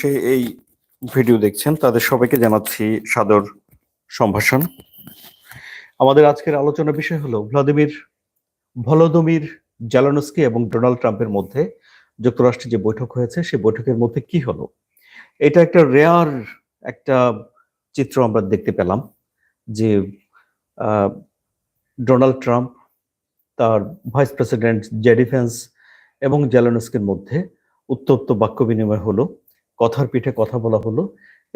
সে এই ভিডিও দেখছেন। তাদের সবাইকে জানাচ্ছি সাদর সম্ভাষণ। আমাদের আজকের আলোচনা বিষয় হলো ভ্লাদিমির ভলোদমির জালানস্কি এবং ডোনাল্ড ট্রাম্পের মধ্যে যুক্তরাষ্ট্রে যে বৈঠক হয়েছে সেই বৈঠকের মধ্যে কি হলো? এটা একটা রেয়ার একটা চিত্র আমরা দেখতে পেলাম যে ডোনাল্ড ট্রাম্প তার vice president J D Vance এবং জেলানস্কির মধ্যে উত্তপ্ত বাক্য বিনিময় হলো। কথার পিঠে কথা বলা হলো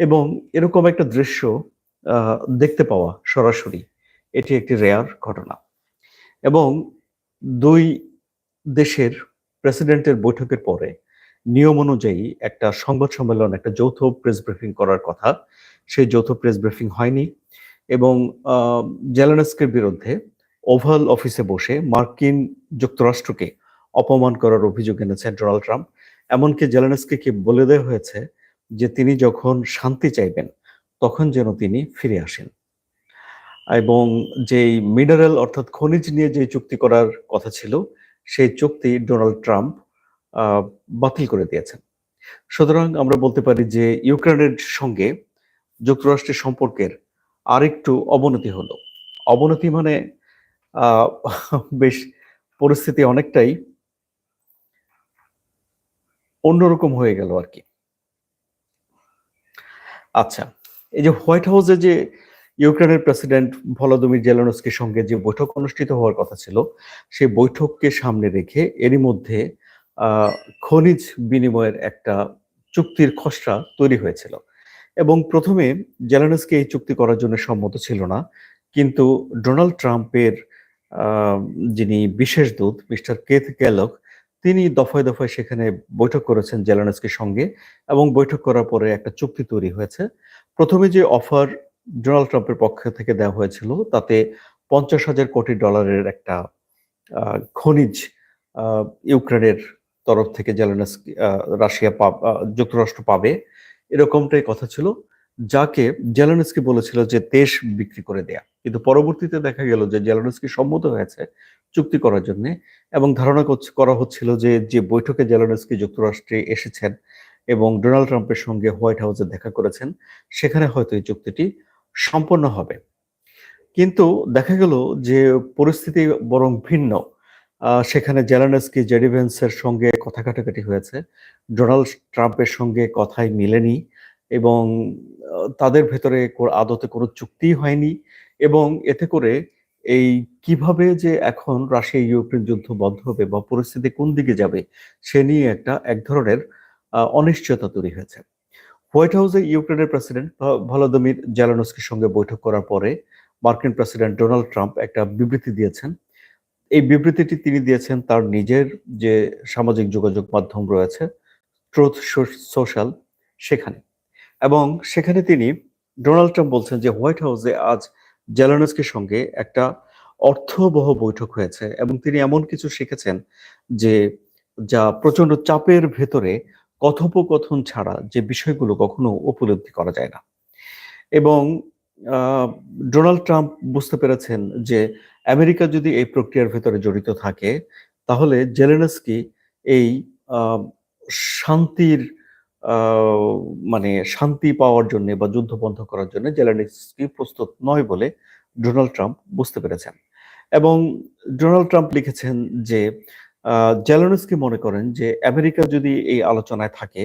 এবং এরকম একটা দৃশ্য দেখতে পাওয়া সরাসরি। এটি একটি রেয়ার ঘটনা। এবং দুই দেশের প্রেসিডেন্টের বৈঠকের পরে নিয়ম অনুযায়ী একটা সংবাদ সম্মেলন, একটা যৌথ প্রেস ব্রিফিং করার কথা। সেই যৌথ প্রেস ব্রিফিং হয়নি এবং জেলেনস্কির বিরুদ্ধে ওভাল অফিসে বসে মার্কিন যুক্তরাষ্ট্রকে অপমান করার অভিযোগ এনেছেন ডোনাল্ড ট্রাম্প। এমনকি জেলেনস্কিকে বলে দেওয়া হয়েছে যে তিনি যখন শান্তি চাইবেন, তখন যেন তিনি ফিরে আসেন। এবং যেই মিনারেল অর্থাৎ খনিজ নিয়ে যে চুক্তি করার কথা ছিল, সেই চুক্তি ডোনাল্ড ট্রাম্প বাতিল করে দিয়েছেন। সুতরাং আমরা বলতে পারি যে ইউক্রেনের সঙ্গে যুক্তরাষ্ট্রের সম্পর্কের আরেকটু অবনতি হলো। অবনতি মানে বেশ পরিস্থিতি অনেকটাই অন্যরকম হয়ে গেল আর কি আচ্ছা এই যে হোয়াইট হাউসে যে ইউক্রেনের প্রেসিডেন্ট ভলোদিমির জেলেনস্কির সঙ্গে যে বৈঠক অনুষ্ঠিত হওয়ার কথা ছিল, সেই বৈঠককে সামনে রেখে এরই মধ্যে খনিজ বিনিময়ের একটা চুক্তির খসড়া তৈরি হয়েছিল। এবং প্রথমে জেলেনস্কি এই চুক্তি করার জন্য সম্মত ছিল না, কিন্তু ডোনাল্ড ট্রাম্পের যিনি বিশেষ দূত, মিস্টার কেথ গ্যালক তিনি দফায় দফায় সেখানে বৈঠক করেছেন জেলেনস্কির সঙ্গে এবং বৈঠক করার পরে একটা চুক্তি তৈরি হয়েছে। প্রথমে যে অফার ডোনাল্ড ট্রাম্পের পক্ষ থেকে দেওয়া হয়েছিল তাতে পঞ্চাশ হাজার কোটি ডলারের একটা খনিজ ইউক্রেনের তরফ থেকে জেলেনস্কি আহ, রাশিয়া যুক্তরাষ্ট্র পাবে। এরকমটাই কথা ছিল যাকে জেলেনস্কি বলেছিল যে দেশ বিক্রি করে দেয়া। কিন্তু পরবর্তীতে দেখা গেল যে জেলেনস্কি সম্মত হয়েছে চুক্তি করার জন্য এবং ধারণা করা হচ্ছিল যে যে বৈঠকে জেলেনস্কি যুক্তরাষ্ট্রে এসেছেন এবং ডোনাল্ড ট্রাম্পের সঙ্গে হোয়াইট হাউসে দেখা করেছেন, সেখানে হয়তো এই চুক্তিটি সম্পন্ন হবে। কিন্তু দেখা গেল যে, পরিস্থিতি বরং ভিন্ন। সেখানে জেলানস্কি জেডি ভেন্সের সঙ্গে কথা কাটাকাটি হয়েছে। ডোনাল্ড ট্রাম্পের সঙ্গে কথাই মিলেনি এবং তাদের ভেতরে আদতে কোনো চুক্তি হয়নি এবং এতে করে এই কীভাবে যে এখন রাশিয়া ইউক্রেন যুদ্ধ বন্ধ হবে বা পরিস্থিতি কোন দিকে যাবে, সে নিয়ে একটা এক ধরনের অনিশ্চয়তা তৈরি হয়েছে। হোয়াইট হাউসে ইউক্রেনের প্রেসিডেন্ট ভলোদিমির জেলানস্কির সঙ্গে বৈঠক করার পরে মার্কিন প্রেসিডেন্ট ডোনাল্ড ট্রাম্প একটা বিবৃতি দিয়েছেন। এই বিবৃতিটি তিনি দিয়েছেন তার নিজের যে সামাজিক যোগাযোগ মাধ্যম রয়েছে ট্রুথ সোশ্যাল সেখানে। এবং সেখানে তিনি ডোনাল্ড ট্রাম্প বলছেন যে হোয়াইট হাউসে আজ জেলানস্কির সঙ্গে একটা অর্থবহ বৈঠক হয়েছে এবং তিনি এমন কিছু শিখেছেন যে যা প্রচণ্ড চাপের ভেতরে কথোপকথন ছাড়া যে বিষয়গুলো কখনো উপলব্ধি করা যায় না। এবং ডোনাল্ড ট্রাম্প বুঝতে পেরেছেন যে আমেরিকা যদি এই প্রক্রিয়ার ভেতরে জড়িত থাকে, তাহলে জেলেনস্কি এই শান্তির মানে শান্তি পাওয়ার জন্য বা যুদ্ধ বন্ধ করার জন্য জেলেনস্কি প্রস্তুত নয় বলে ডোনাল্ড ট্রাম্প বুঝতে পেরেছেন। এবং ডোনাল্ড ট্রাম্প লিখেছেন যে জেলেনস্কি মনে করেন যে, আমেরিকা যদি এই আলোচনায় থাকে,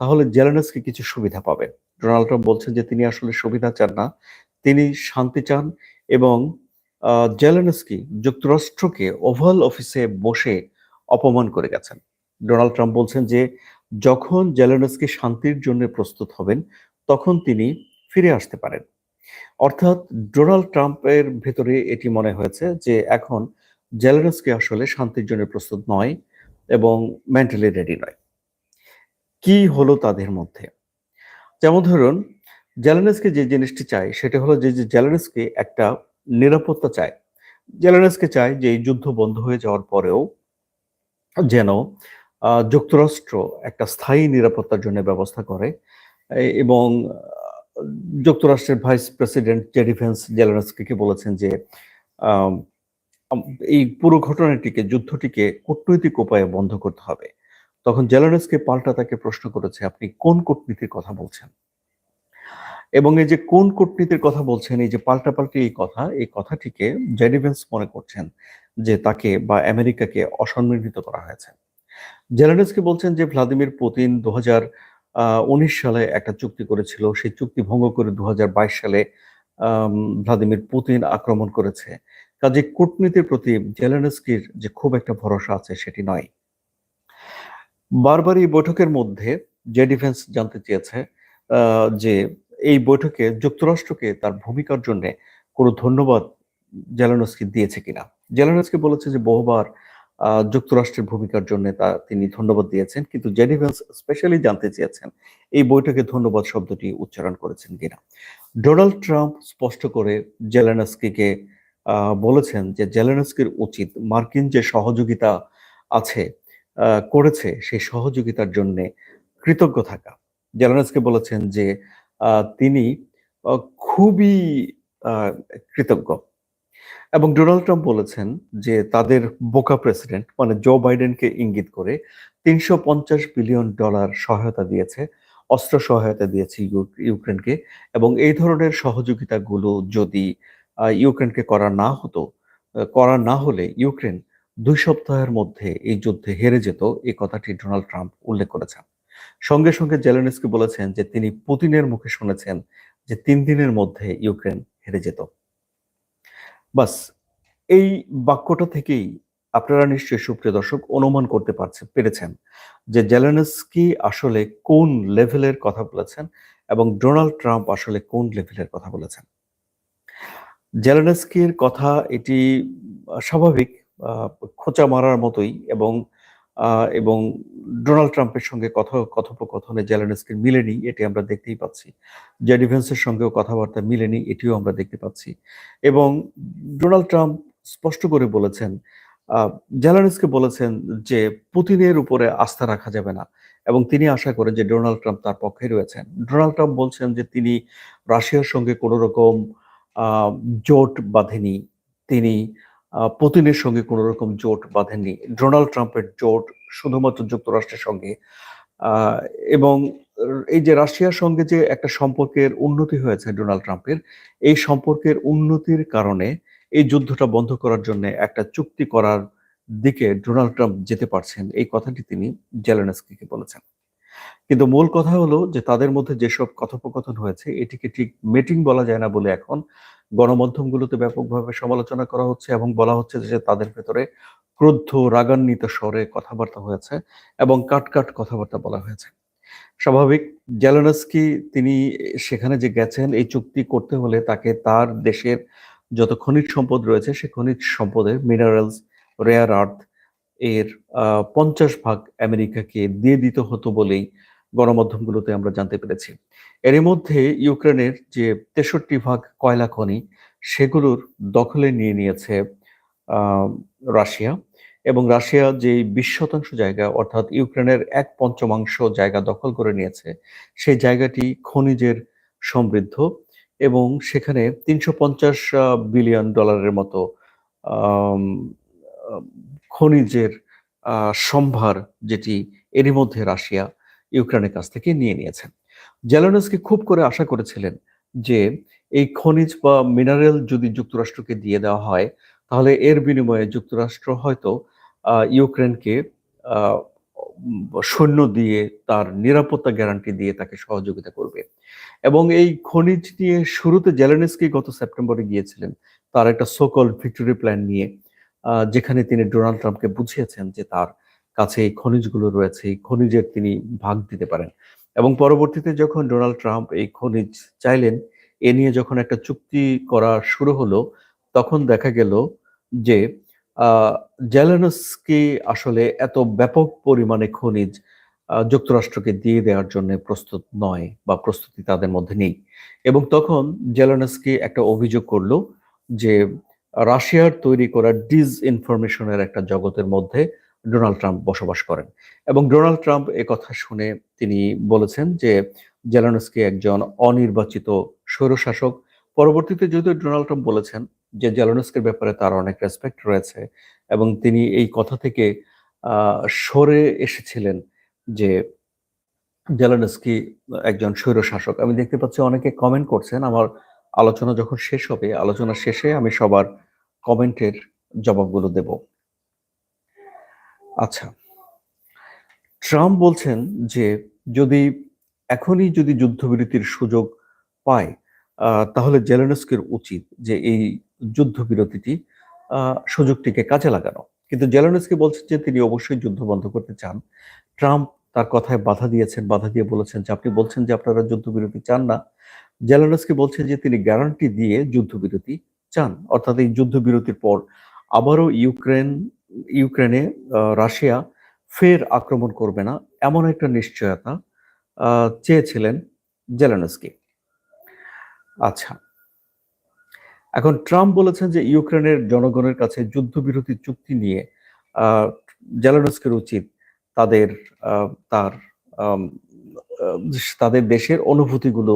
তাহলে জেলেনস্কি কিছু সুবিধা পাবে। ডোনাল্ড ট্রাম্প বলছেন যে, তিনি আসলে সুবিধা চান না। তিনি শান্তি চান এবং জেলেনস্কি যুক্তরাষ্ট্রকে ওভাল অফিসে বসে অপমান করে গেছেন। ডোনাল্ড ট্রাম্প বলছেন যে যখন জেলেনস্কি শান্তির জন্য প্রস্তুত হবেন, তখন তিনি ফিরে আসতে পারেন। অর্থাৎ ডোনাল্ড ট্রাম্পের ভেতরে এটি মনে হয়েছে যে এখন জেলেনস্কি আসলে শান্তির জন্য প্রস্তুত নয় এবং মেন্টালি রেডি নয়। কি হলো তাদের মধ্যে? যেমন ধরুন, জেলেনস্কি যে জিনিসটি চায় সেটা হলো যে জেলেনস্কি একটা নিরাপত্তা চায়। জেলেনস্কি চায় যে যুদ্ধ বন্ধ হয়ে যাওয়ার পরেও যেন যুক্তরাষ্ট্র একটা স্থায়ী নিরাপত্তার জন্য ব্যবস্থা করে এবং যুক্তরাষ্ট্রের ভাইস প্রেসিডেন্ট জেডি ভেন্স জেলেনস্কিকে বলেছেন যে এই পুরো ঘটনাটিকে, যুদ্ধটিকে কূটনৈতিক উপায়ে বন্ধ করতে হবে। তখন জেলানেসকে পাল্টা তাকে প্রশ্ন করেছে, আপনি কোন কূটনীতির কথা বলছেন? এবং এই যে কোন কূটনীতির কথা বলছেন, এই যে পাল্টাপাল্টি এই কথা, এই কথাটিকে জেডিভেন্স মনে করছেন যে তাকে বা আমেরিকাকে অসম্মানিত করা হয়েছে। জেলানেসকে বলছেন যে ভ্লাদিমির পুতিন দু উনিশ সালে একটা চুক্তি করেছিল। সেই চুক্তি ভঙ্গ করে দুহাজার বাইশ সালে ভ্লাদিমির পুতিন আক্রমণ করেছে। কাজে কূটনীতির প্রতি জেলেনস্কির যে খুব একটা ভরসা আছে সেটি নয়। বারবার এই বৈঠকের মধ্যে যে ডিফেন্স জানতে চেয়েছে যে এই বৈঠকে যুক্তরাষ্ট্রকে তার ভূমিকার জন্য কোনো ধন্যবাদ জেলানস্কি দিয়েছে কিনা। জেলানস্কি বলেছে যে বহুবার যুক্তরাষ্ট্রের ভূমিকার জন্য তা তিনি ধন্যবাদ দিয়েছেন। কিন্তু জেডিভেন্স স্পেশালি জানতে চেয়েছেন, এই বৈঠকে ধন্যবাদ শব্দটি উচ্চারণ করেছেন কিনা। ডোনাল্ড ট্রাম্প স্পষ্ট করে জেলেনস্কিকে বলেছেন যে জেলেনস্কির উচিত মার্কিন যে সহযোগিতা আছে করেছে, সেই সহযোগিতার জন্য কৃতজ্ঞ থাকা। জেলেনস্কি বলেছেন যে তিনি খুবই কৃতজ্ঞ। এবং ডোনাল্ড ট্রাম্প বলেছেন যে তাদের বোকা প্রেসিডেন্ট মানে জো বাইডেনকে ইঙ্গিত করে তিনশো পঞ্চাশ বিলিয়ন ডলার সহায়তা দিয়েছে, অস্ত্র সহায়তা দিয়েছে ইউক্রেনকে এবং এই ধরনের সহযোগিতাগুলো যদি ইউক্রেনকে করা না হতো করা না হলে ইউক্রেন দুই সপ্তাহের মধ্যে এই যুদ্ধে হেরে যেত এই কথাটি ডোনাল্ড ট্রাম্প উল্লেখ করেছেন। সঙ্গে সঙ্গে জেলেনস্কি বলেছেন যে তিনি পুতিনের মুখে শুনেছেন যে তিন দিনের মধ্যে ইউক্রেন হেরে যেত। বাস, এই বাক্যটা থেকেই আপনারা নিশ্চয়ই সুপ্রিয় দর্শক অনুমান করতে পারছেন পেরেছেন যে জেলেনস্কি আসলে কোন লেভেলের কথা বলেছেন এবং ডোনাল্ড ট্রাম্প আসলে কোন লেভেলের কথা বলেছেন। জেলেনস্কির কথা এটি স্বাভাবিক খোঁচা মারার মতোই এবং এবং ডোনাল্ড ট্রাম্পের সঙ্গে কথা, কথোপকথনে জেলেনস্কির মিলেনি, এটি আমরা দেখতেই পাচ্ছি। যে ডিফেন্সের সঙ্গেও কথাবার্তা মিলেনি, এটিও আমরা দেখতে পাচ্ছি। এবং ডোনাল্ড ট্রাম্প স্পষ্ট করে বলেছেন জেলানিসকে বলেছেন যে পুতিনের উপরে আস্থা রাখা যাবে না এবং তিনি আশা করেন যে ডোনাল্ড ট্রাম্প তার পক্ষে রয়েছেন। ডোনাল্ড ট্রাম্প বলছেন যে তিনি রাশিয়ার সঙ্গে কোনো রকম জোট বাঁধেনি। তিনি পুতিনের সঙ্গে কোনো রকম জোট বাঁধেননি। ডোনাল্ড ট্রাম্পের জোট শুধুমাত্র যুক্তরাষ্ট্রের সঙ্গে। এবং এই যে রাশিয়ার সঙ্গে যে একটা সম্পর্কের উন্নতি হয়েছে ডোনাল্ড ট্রাম্পের, এই সম্পর্কের উন্নতির কারণে এই যুদ্ধটা বন্ধ করার জন্য একটা চুক্তি করার দিকে ডোনাল্ড ট্রাম্প যেতে পারছেন, এই কথাটি তিনি জেলেনস্কিকে বলেছেন। কিন্তু মূল কথা হলো যে তাদের মধ্যে যেসব কথোপকথন হয়েছে, এটিকে ঠিক মিটিং বলা যায় না বলে এখন গণমাধ্যমগুলোতে ব্যাপকভাবে সমালোচনা করা হচ্ছে এবং বলা হচ্ছে যে তাদের ভেতরে ক্রুদ্ধ, রাগান্বিত স্বরে কথাবার্তা হয়েছে এবং কাট কাট কথাবার্তা বলা হয়েছে। স্বাভাবিক, জেলেনস্কি তিনি সেখানে যে গেছেন, এই চুক্তি করতে হলে তাকে তার দেশের যত খনিজ সম্পদ রয়েছে, সে খনিজ সম্পদের মিনারেলস রেয়ার আর্থ এর পঞ্চাশ ভাগ আমেরিকাকে দিয়ে দিতে হতো বলেই গণমাধ্যমগুলোতে আমরা জানতে পেরেছি। এর মধ্যে ইউক্রেনের যে তেষট্টি ভাগ কয়লা খনি, সেগুলোর দখলে নিয়ে নিয়েছে রাশিয়া। এবং রাশিয়া যে বিশ শতাংশ জায়গা, অর্থাৎ ইউক্রেনের এক পঞ্চমাংশ জায়গা দখল করে নিয়েছে, সেই জায়গাটি খনিজের সমৃদ্ধ এবং সেখানে তিনশো পঞ্চাশ বিলিয়ন ডলারের মতো খনিজের সম্ভার যেটি এরই মধ্যে রাশিয়া ইউক্রেনের কাছ থেকে নিয়ে নিয়েছেন। জেলানসকে খুব করে আশা করেছিলেন যে এই খনিজ বা মিনারেল যদি যুক্তরাষ্ট্রকে দিয়ে দেওয়া হয়, তাহলে এর বিনিময়ে যুক্তরাষ্ট্র হয়তো ইউক্রেনকে সৈন্য দিয়ে তার নিরাপত্তা গ্যারান্টি দিয়ে তাকে সহযোগিতা করবে। এবং এই খনিজ নিয়ে শুরুতে জেলেনস্কি গত সেপ্টেম্বরে গিয়েছিলেন, তার একটা সোকল ভিক্টোরি প্ল্যান নিয়ে যেখানে তিনি ডোনাল্ড ট্রাম্পকে বুঝিয়েছেন যে তার কাছে এই খনিজগুলো রয়েছে, এই খনিজের তিনি ভাগ দিতে পারেন। এবং পরবর্তীতে যখন ডোনাল্ড ট্রাম্প এই খনিজ চাইলেন, এ নিয়ে যখন একটা চুক্তি করা শুরু হলো, তখন দেখা গেল যে জেলেনস্কি আসলে এত ব্যাপক পরিমাণে খনিজ যুক্তরাষ্ট্রকে দিয়ে দেওয়ার জন্য প্রস্তুত নয় বা প্রস্তুতি তাদের মধ্যে নেই। এবং তখন জেলেনস্কি একটা অভিযোগ করল যে, রাশিয়ার তৈরি করা ডিজ ইনফরমেশনের একটা জগতের মধ্যে ডোনাল্ড ট্রাম্প বসবাস করেন। এবং ডোনাল্ড ট্রাম্প কথা শুনে তিনি বলেছেন যে, জেলানস্কি একজন অনির্বাচিত স্বৈরশাসক। পরবর্তীতে যদিও ডোনাল্ড ট্রাম্প বলেছেন যে, জেলানস্কির ব্যাপারে তার অনেক রেসপেক্ট রয়েছে এবং তিনি এই কথা থেকে সরে এসেছিলেন যে, জেলানস্কি একজন স্বৈরশাসক। আমি দেখতে পাচ্ছি অনেকে কমেন্ট করছেন। আমার আলোচনা যখন শেষ হবে, আলোচনা শেষে আমি সবার কমেন্টের জবাবগুলো দেব। আচ্ছা ট্রাম্প বলছেন যে যদি এখনই যদি যুদ্ধবিরতির সুযোগ পায় তাহলে জেলেনস্কির উচিত যে এই যুদ্ধবিরতিটি সুযোগটিকে কাজে লাগানো। কিন্তু জেলেনস্কি বলছেন যে তিনি অবশ্যই যুদ্ধ বন্ধ করতে চান। ট্রাম্প তার কথায় বাধা দিয়েছেন, বাধা দিয়ে বলেছেন যে, আপনি বলছেন যে আপনারা যুদ্ধবিরতি চান না। জেলেনস্কি বলছেন যে তিনি গ্যারান্টি দিয়ে যুদ্ধবিরতি চান। অর্থাৎ এই যুদ্ধবিরতির পর আবারও ইউক্রেন ইউক্রেনে রাশিয়া ফের আক্রমণ করবে না, এমন একটা নিশ্চয়তা চেয়েছিলেন জেলেনস্কি। আচ্ছা এখন ট্রাম্প বলেছেন যে ইউক্রেনের জনগণের কাছে যুদ্ধবিরতি চুক্তি নিয়ে জেলেনস্কির উচিত তাদের তার তাদের দেশের অনুভূতিগুলো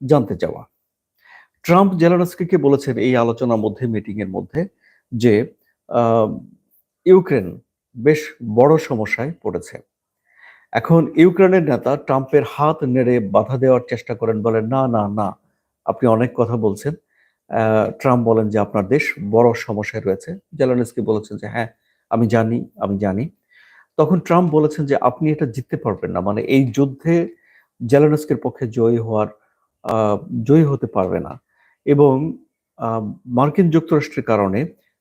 জানতে চাওয়া। ট্রাম্প জেলানস্কিকে বলেছেন এই আলোচনার মধ্যে মিটিং এর মধ্যে যে ইউক্রেন বেশ বড় সমস্যায় পড়েছে। এখন ইউক্রেনের নেতা ট্রাম্পের হাত নেড়ে বাধা দেওয়ার চেষ্টা করেন বলেন, না না না, আপনি অনেক কথা বলছেন। ট্রাম্প বলেন যে, আপনার দেশ বড় সমস্যায় রয়েছে। জেলানস্কি বলেছেন যে হ্যাঁ আমি জানি আমি জানি। তখন ট্রাম্প বলেছেন যে, আপনি এটা জিততে পারবেন না। মানে এই যুদ্ধে জেলানস্কের পক্ষে জয়ী হওয়ার জয়ী হতে পারবে না। এবং মার্কিন যুক্তরাষ্ট্রের কারণে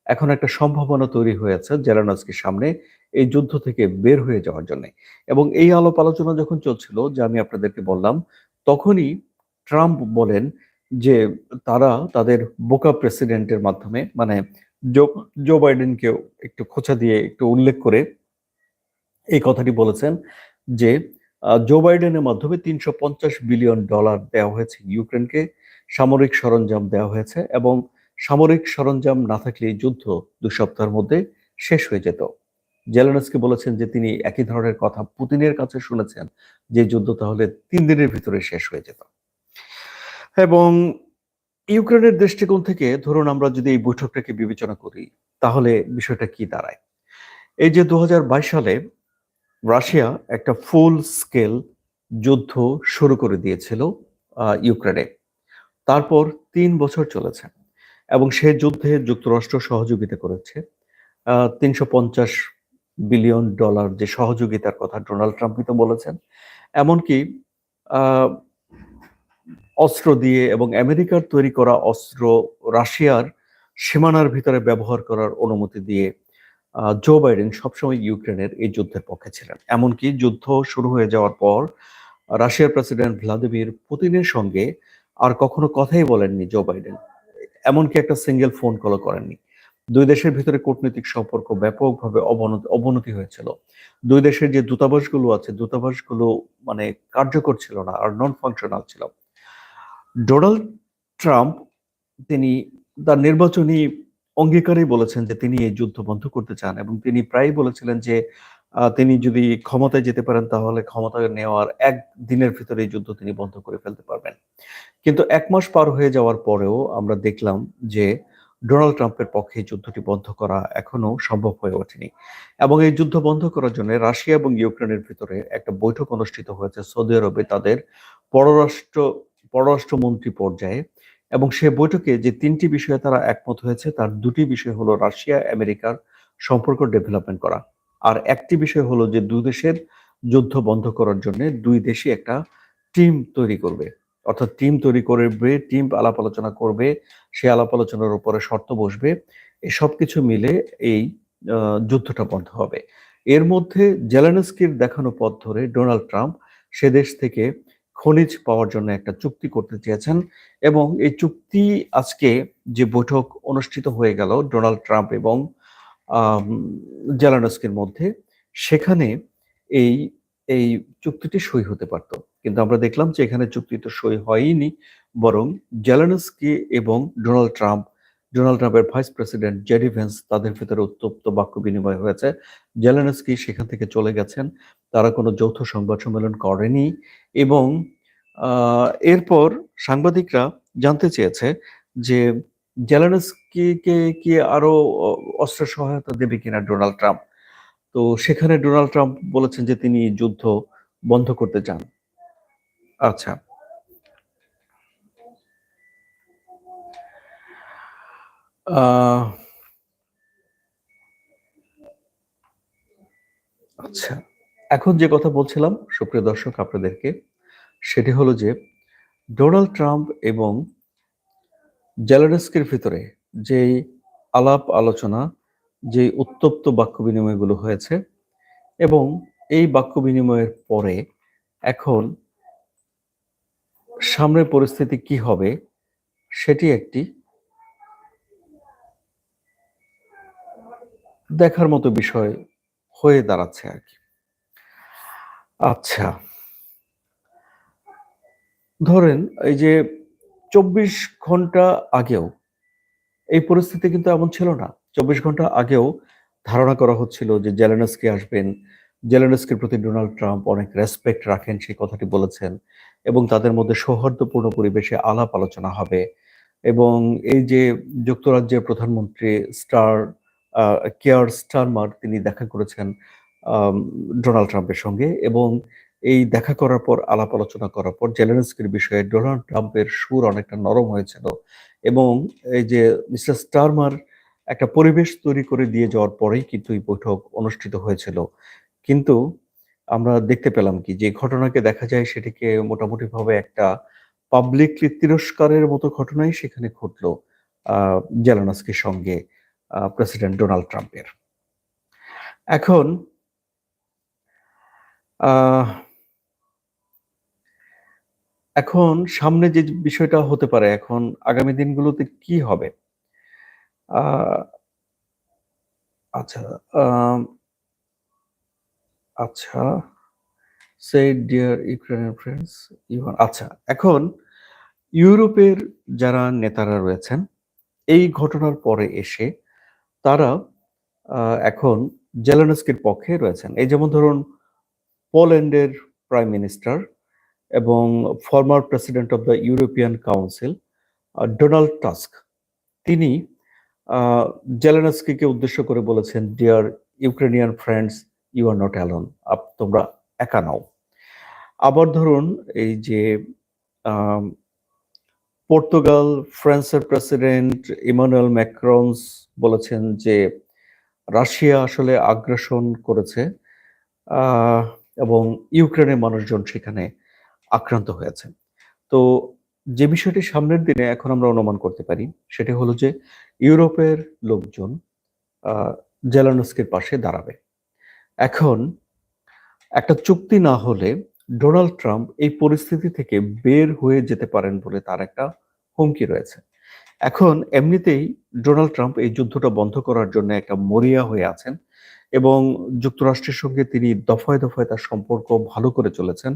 এখন একটা সম্ভাবনা তৈরি হয়েছে জেলানস্কির সামনে এই যুদ্ধ থেকে বের হয়ে যাওয়ার জন্য। এবং এই আলোপ আলোচনা যখন চলছিল যে আমি আপনাদেরকে বললাম, তখনই ট্রাম্প বলেন যে তারা তাদের বোকা প্রেসিডেন্টের মাধ্যমে মানে জো জো বাইডেনকে একটু খোঁচা দিয়ে একটু উল্লেখ করে এই কথাটি বলেছেন যে জো বাইডেনের মাধ্যমে তিনশো পঞ্চাশ বিলিয়ন ডলার দেওয়া হয়েছে ইউক্রেনকে, সামরিক সরঞ্জাম দেওয়া হয়েছে এবং সামরিক সরঞ্জাম না থাকলে যুদ্ধ দু সপ্তাহের মধ্যে শেষ হয়ে যেত। জেলেনস্কি বলেছেন যে তিনি একই ধরনের কথা পুতিনের কাছে শুনেছেন, যে যুদ্ধ তাহলে তিন দিনের ভিতরে শেষ হয়ে যেত। এবং ইউক্রেনের দৃষ্টিকোণ থেকে ধরুন আমরা যদি এই বৈঠকটাকে বিবেচনা করি, তাহলে বিষয়টা কি দাঁড়ায়? এই যে দু হাজার বাইশ সালে রাশিয়া একটা ফুল স্কেল যুদ্ধ শুরু করে দিয়েছিল ইউক্রেনে। তারপর তিন বছর চলেছে। এবং সে যুদ্ধে যুক্তরাষ্ট্র সহযোগিতা করেছে। তিনশো পঞ্চাশ বিলিয়ন ডলার যে সহযোগিতার কথা ডোনাল্ড ট্রাম্পই তো বলেছেন। এমনকি অস্ত্র দিয়ে এবং আমেরিকার তৈরি করা অস্ত্র রাশিয়ার সীমানার ভিতরে ব্যবহার করার অনুমতি দিয়ে জো বাইডেন সবসময় ইউক্রেনের এই যুদ্ধের পক্ষে ছিলেন। এমনকি যুদ্ধ শুরু হয়ে যাওয়ার পর, রাশিয়ার প্রেসিডেন্ট ভ্লাদিমির পুতিনের সঙ্গে আর কখনো কথাই বলেননি জো বাইডেন। এমনকি একটা সিঙ্গেল ফোন কলও করেননি। দুই দেশের ভিতরে কূটনৈতিক সম্পর্ক ব্যাপকভাবে অবনতি অবনতি হয়েছিল। দুই দেশের যে দূতাবাসগুলো আছে, দূতাবাসগুলো মানে কার্যকর ছিল না আর নন ফাংশনাল ছিল। ডোনাল্ড ট্রাম্প তিনি তার নির্বাচনী অঙ্গীকারেই বলেছেন যে তিনি এই যুদ্ধ বন্ধ করতে চান এবং তিনি প্রায় বলেছিলেন যে তিনি যদি ক্ষমতায় যেতে পারেন, তাহলে ক্ষমতা নেওয়ার এক দিনের ভিতরে যুদ্ধ তিনি বন্ধ করে ফেলতে পারবেন। কিন্তু এক মাস পার হয়ে যাওয়ার পরেও আমরা দেখলাম যে ডোনাল্ড ট্রাম্পের পক্ষে যুদ্ধটি বন্ধ করা এখনও সম্ভব হয়ে ওঠেনি। এবং এই যুদ্ধ বন্ধ করার জন্য রাশিয়া এবং ইউক্রেনের ভিতরে একটা বৈঠক অনুষ্ঠিত হয়েছে সৌদি আরবে তাদের পররাষ্ট্র, পররাষ্ট্রমন্ত্রী পর্যায়ে। এবং সে বৈঠকে যে তিনটি বিষয়ে তারা একমত হয়েছে, তার দুটি বিষয় হলো রাশিয়া আমেরিকার সম্পর্ক ডেভেলপমেন্ট করা। আর একটি বিষয় হলো যে দুই দেশের যুদ্ধ বন্ধ করার জন্য দুই দেশই একটা টিম তৈরি করবে। অর্থাৎ টিম তৈরি করবে টিম আলাপ আলোচনা করবে, সে আলাপ আলোচনার উপরে শর্ত বসবে। এসব কিছু মিলে এই যুদ্ধটা বন্ধ হবে। এর মধ্যে জেলানস্কির দেখানো পথ ধরে ডোনাল্ড ট্রাম্প সে দেশ থেকে খনিজ পাওয়ার জন্য একটা চুক্তি করতে চেয়েছেন এবং এই চুক্তি আজকে যে বৈঠক অনুষ্ঠিত হয়ে গেল ডোনাল্ড ট্রাম্প এবং জেলানস্কির মধ্যে, সেখানে এই এই চুক্তিটি সই হতে পারত। কিন্তু আমরা দেখলাম যে এখানে চুক্তি তো সই হয়নি, বরং জেলানস্কি এবং ডোনাল্ড ট্রাম্প, ডোনাল্ড ট্রাম্পের ভাইস প্রেসিডেন্ট জেডি ভেন্স তাদের ভেতরে উত্তপ্ত বাক্য বিনিময় হয়েছে। জেলানস্কি সেখান থেকে চলে গেছেন, তারা কোনো যৌথ সংবাদ সম্মেলন করেনি এবং এরপর সাংবাদিকরা জানতে চেয়েছে যে জেলেনস্কিকে কি আরও অস্ত্র সহায়তা দেবে কিনা ডোনাল্ড ট্রাম্প? তো সেখানে ডোনাল্ড ট্রাম্প বলেছেন যে তিনি যুদ্ধ বন্ধ করতে চান। আচ্ছা। আচ্ছা। এখন যে কথা বলছিলাম, সুপ্রিয় দর্শক, আপনাদেরকে, সেটি হলো যে ডোনাল্ড ট্রাম্প এবং জেলাডস্কির ভিতরে যেই আলাপ আলোচনা যে উত্তপ্ত বাক্য বিনিময়গুলো হয়েছে এবং এই বাক্য বিনিময়ের পরে এখন সামনের পরিস্থিতি কি হবে সেটি একটি দেখার মতো বিষয় হয়ে দাঁড়াচ্ছে আর কি। আচ্ছা ধরেন এই যে চব্বিশ ঘণ্টা আগেও এই পরিস্থিতি কিন্তু এমন ছিল না। চব্বিশ ঘণ্টা আগেও ধারণা করা হচ্ছিল যে জেলেনস্কি আসবেন, জেলেনস্কির প্রতি ডোনাল্ড ট্রাম্প অনেক রেসপেক্ট রাখেন, সেই কথাটি বলেছেন এবং তাদের মধ্যে সৌহার্দ্যপূর্ণ পরিবেশে আলাপ আলোচনা হবে এবং এই যে যুক্তরাজ্যের প্রধানমন্ত্রী স্টার কেয়ার স্টারমার তিনি দেখা করেছেন ডোনাল্ড ট্রাম্পের সঙ্গে এবং এই দেখা করার পর, আলাপ আলোচনা করার পর জেলেনস্কির বিষয়ে ডোনাল্ড ট্রাম্পের সুর অনেকটা নরম হয়েছিল এবং এই যে মিস্টার স্টারমার একটা পরিবেশ তৈরি করে দিয়ে যাওয়ার পরেই কিন্তু এই বৈঠক অনুষ্ঠিত হয়েছিল। কিন্তু আমরা দেখতে পেলাম কি, যে ঘটনাকে দেখা যায় সেটিকে মোটামুটি ভাবে একটা পাবলিকলি তিরস্কারের মতো ঘটনাই সেখানে ঘটলো জেলানস্কির সঙ্গে প্রেসিডেন্ট ডোনাল্ড ট্রাম্পের। এখন আহ এখন সামনে যে বিষয়টা হতে পারে, এখন আগামী দিনগুলোতে কি হবে? আচ্ছা আচ্ছা সে ডিয়ার ইউক্রেনিয়ান ফ্রেন্ডস ইভান আচ্ছা এখন ইউরোপের যারা নেতারা রয়েছেন, এই ঘটনার পরে এসে তারা এখন জেলেনস্কির পক্ষে রয়েছেন। এই যেমন ধরুন, পোল্যান্ডের প্রাইম মিনিস্টার এবং former president of the European Council Donald Tusk তিনি জেলেনস্কিকে উদ্দেশ্য করে বলেছেন dear Ukrainian friends you are not alone up, তোমরা একা নাও। আবার ধরুন এই যে পর্তুগাল ফ্রান্সের প্রেসিডেন্ট ইমানুয়েল ম্যাক্রনস বলেছেন যে, রাশিয়া আসলে আগ্রাসন করেছে। এবং ইউক্রেনের মানুষজন সেখানে আক্রান্ত হয়েছে। তো যে বিষয়টি সামনের দিনে এখন আমরা অনুমান করতে পারি, সেটি হলো যে ইউরোপের লোকজন জেলানস্কির পাশে দাঁড়াবে। এখন একটা চুক্তি না হলে ডোনাল্ড ট্রাম্প এই পরিস্থিতি থেকে বের হয়ে যেতে পারেন বলে তার একটা হুমকি রয়েছে। এখন এমনিতেই ডোনাল্ড ট্রাম্প এই যুদ্ধটা বন্ধ করার জন্য একটা মরিয়া হয়ে আছেন। এবং যুক্তরাষ্ট্রের সঙ্গে তিনি দফায় দফায় তার সম্পর্ক ভালো করে চলেছেন।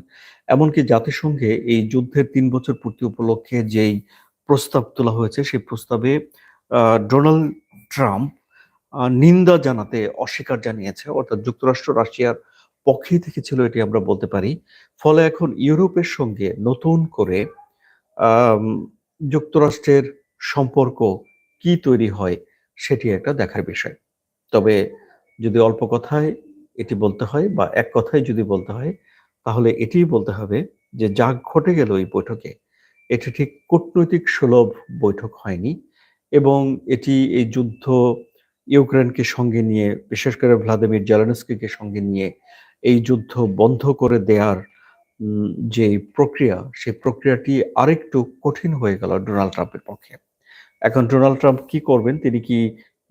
এমনকি জাতিসংঘে এই যুদ্ধের তিন বছর পূর্তি উপলক্ষে যেই প্রস্তাব তোলা হয়েছে, সেই প্রস্তাবে ডোনাল্ড ট্রাম্প নিন্দা জানাতে অস্বীকার জানিয়েছে। অর্থাৎ যুক্তরাষ্ট্র রাশিয়ার পক্ষে থেকে ছিল এটি আমরা বলতে পারি। ফলে এখন ইউরোপের সঙ্গে নতুন করে যুক্তরাষ্ট্রের সম্পর্ক কি তৈরি হয় সেটি একটা দেখার বিষয়। তবে যদি অল্প কথায় এটি বলতে হয় বা এক কথায় যদি বলতে হয় তাহলে এটিই বলতে হবে যে যা ঘটে গেল এই বৈঠকে এটি ঠিক কূটনৈতিক সুলভ বৈঠক হয়নি এবং এটি এই যুদ্ধ ইউক্রেনকে সঙ্গে নিয়ে বিশেষ করে ভ্লাদিমির জেলেনস্কিকে সঙ্গে নিয়ে এই যুদ্ধ বন্ধ করে দেওয়ার উম, যে প্রক্রিয়া সেই প্রক্রিয়াটি আরেকটু কঠিন হয়ে গেল ডোনাল্ড ট্রাম্পের পক্ষে। এখন ডোনাল্ড ট্রাম্প কি করবেন? তিনি কি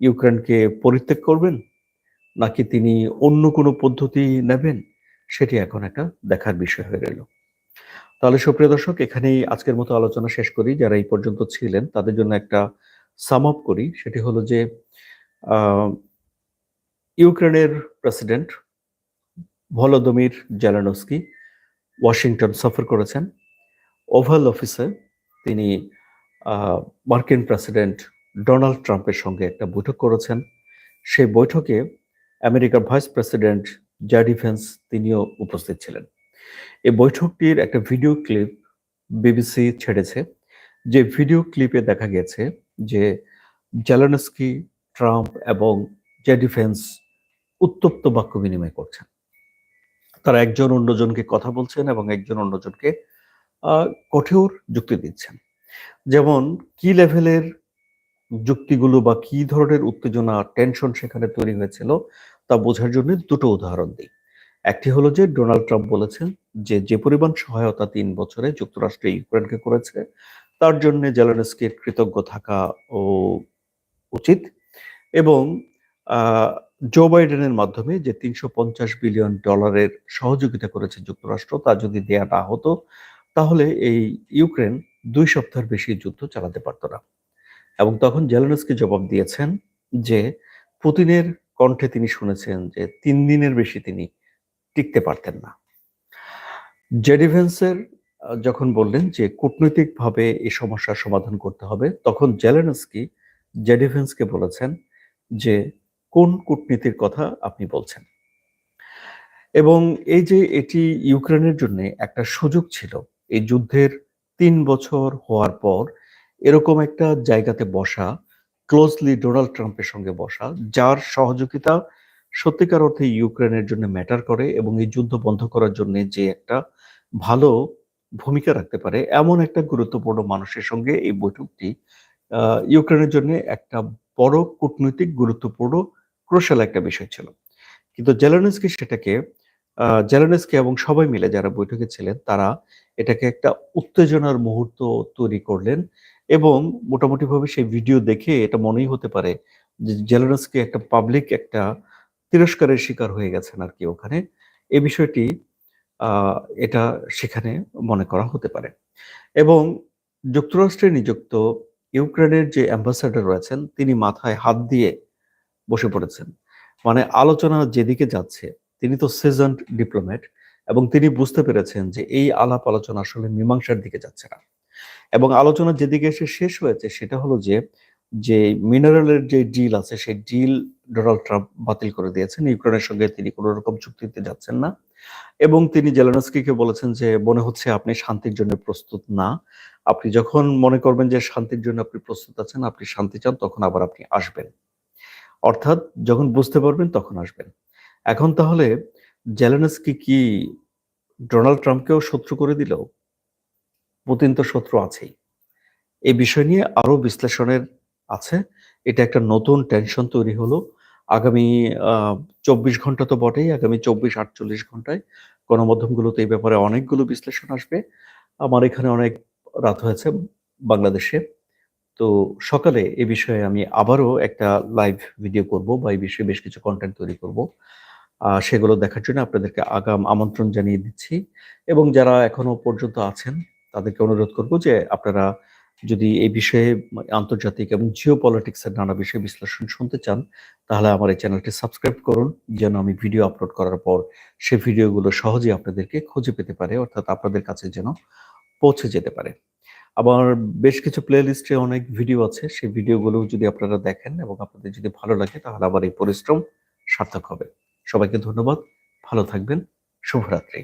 ইউক্রেনকে পরিত্যাগ করবেন? নাকি তিনি অন্য কোনো পদ্ধতি নেবেন? সেটি এখন একটা দেখার বিষয় হয়ে রইল তাহলে সুপ্রিয় দর্শক, এখানেই আজকের মতো আলোচনা শেষ করি। যারা এই পর্যন্ত ছিলেন, তাদের জন্য একটা সাম আপ করি। সেটি হলো যে ইউক্রেনের প্রেসিডেন্ট ভলোদমির জেলানস্কি ওয়াশিংটন সফর করেছেন। ওভাল অফিসে তিনি মার্কিন প্রেসিডেন্ট ডোনাল্ড ট্রাম্পের সঙ্গে একটা বৈঠক করেছেন। সেই বৈঠকে আমেরিকার ভাইস প্রেসিডেন্ট জাডি ভেন্স তিনিও উপস্থিত ছিলেন। এই বৈঠকটির একটা ভিডিও ক্লিপ বিবিসি ছেড়েছে, যে ভিডিও ক্লিপে দেখা গেছে যে জেলানস্কি, ট্রাম্প এবং জেডি ভেন্স উত্তপ্ত বাক্য বিনিময় করছেন। তারা একজন অন্যজনকে কথা বলছেন এবং একজন অন্যজনকে কঠোর যুক্তি দিচ্ছেন। যেমন, কি লেভেলের যুক্তিগুলো বা কি ধরনের উত্তেজনা টেনশন সেখানে তৈরি হয়েছিল তা বোঝার জন্য দুটো উদাহরণ দিই। একটি হলো যে, ডোনাল্ড ট্রাম্প বলেছেন যে যে পরিমাণ সহায়তা তিন বছরে যুক্তরাষ্ট্র ইউক্রেনকে করেছে, তার জন্য জেলেনস্কির কৃতজ্ঞ থাকা ও উচিত এবং জো বাইডেনের মাধ্যমে যে তিনশো পঞ্চাশ বিলিয়ন ডলারের সহযোগিতা করেছে যুক্তরাষ্ট্র, তা যদি দেয়া না হতো, তাহলে এই ইউক্রেন দুই সপ্তাহের বেশি যুদ্ধ চালাতে পারত না। এবং তখন জেলানসকে জবাব দিয়েছেন যে, পুতিনের কণ্ঠে তিনি শুনেছেন যে, তিন দিনের বেশি তিনি টিকতে পারতেন না। জেডিভেন্সের যখন বললেন যে, কূটনৈতিকভাবে এই সমস্যার সমাধান করতে হবে, তখন জেলেনস্কি জেডি ভেন্সকে বলেছেন যে, কোন কূটনীতির কথা আপনি বলছেন? এবং এই যে, এটি ইউক্রেনের জন্য একটা সুযোগ ছিল, এই যুদ্ধের তিন বছর হওয়ার পর এরকম একটা জায়গাতে বসা ক্লোজলি ডোনাল্ড ট্রাম্পের সঙ্গে বসা, যার সহযোগিতা সত্যিকার অর্থে ইউক্রেনের জন্য ম্যাটার করে এবং এই যুদ্ধ বন্ধ করার জন্য যে একটা ভালো ভূমিকা রাখতে পারে, এমন একটা গুরুত্বপূর্ণ মানুষের সঙ্গে এই বৈঠকটি ইউক্রেনের জন্য একটা বড় কূটনৈতিক গুরুত্বপূর্ণ ক্রোশাল একটা বিষয় ছিল। কিন্তু জেলেনস্কি সেটাকে জেলেনস্কি এবং সবাই মিলে যারা বৈঠকে ছিলেন, তারা এটাকে একটা উত্তেজনার মুহূর্ত তৈরি করলেন এবং মোটামুটিভাবে সেই ভিডিও দেখে এটা মনেই হতে পারে যে জেলেনস্কি একটা পাবলিক একটা তিরস্কারের শিকার হয়ে গেছেন আর কি ওখানে। এই বিষয়টি এটা সেখানে মনে করা হতে পারে। এবং যুক্তরাষ্ট্রে নিযুক্ত ইউক্রেনের যে অ্যাম্বাসাডার রয়েছেন, তিনি মাথায় হাত দিয়ে বসে পড়েছেন। মানে আলোচনা যেদিকে যাচ্ছে, তিনি তো সেজন্ড ডিপ্লোম্যাট এবং তিনি বুঝতে পেরেছেন যে এই আলাপ আলোচনা আসলে মীমাংসার দিকে যাচ্ছে না। এবং আলোচনা যেদিকে এসে শেষ হয়েছে সেটা হলো যে যে মিনারেলের যে ডিল আছে সেই ডিল ডোনাল্ড ট্রাম্প বাতিল করে দিয়েছেন। ইউক্রেনের সঙ্গে তিনি কোনো রকম চুক্তিতে যাচ্ছেন না। এবং তিনি জেলেনস্কিকে বলেছেন যে, মনে হচ্ছে আপনি শান্তির জন্য প্রস্তুত না। আপনি যখন মনে করবেন যে শান্তির জন্য আপনি প্রস্তুত আছেন, আপনি শান্তি চান, তখন আবার আপনি আসবেন। অর্থাৎ যখন বুঝতে পারবেন, তখন আসবেন। এখন তাহলে জেলানস্কি কি ডোনাল্ড ট্রাম্পকেও শত্রু করে দিল? পুতিন তো শত্রু আছেই। এই বিষয় নিয়ে আরও বিশ্লেষণের আছে। এটা একটা নতুন টেনশন তৈরি হলো। আগামী চব্বিশ ঘণ্টা তো বটেই, আগামী চব্বিশ আটচল্লিশ ঘন্টায় গণমাধ্যমগুলোতে এই ব্যাপারে অনেকগুলো বিশ্লেষণ আসবে। আমার এখানে অনেক রাত হয়েছে বাংলাদেশে। তো সকালে এ বিষয়ে আমি আবারও একটা লাইভ ভিডিও করব বা এই বিষয়ে বেশ কিছু কন্টেন্ট তৈরি করব। সেগুলো দেখার জন্য আপনাদেরকে আগাম আমন্ত্রণ জানিয়ে দিচ্ছি। এবং যারা এখনও পর্যন্ত আছেন তাদেরকে অনুরোধ করব যে আপনারা যদি এই বিষয়ে আন্তর্জাতিক এবং জিও পলিটিক্সের নানা বিষয়ে বিশ্লেষণ শুনতে চান, তাহলে আমার এই চ্যানেলটি সাবস্ক্রাইব করুন, যেন আমি ভিডিও আপলোড করার পর সেই ভিডিওগুলো সহজে আপনাদেরকে খুঁজে পেতে পারে, অর্থাৎ আপনাদের কাছে যেন পৌঁছে যেতে পারে। আবার বেশ কিছু প্লে লিস্টে অনেক ভিডিও আছে, সেই ভিডিওগুলো যদি আপনারা দেখেন এবং আপনাদের যদি ভালো লাগে, তাহলে আবার এই পরিশ্রম সার্থক হবে। সবাইকে ধন্যবাদ, ভালো থাকবেন, শুভরাত্রি।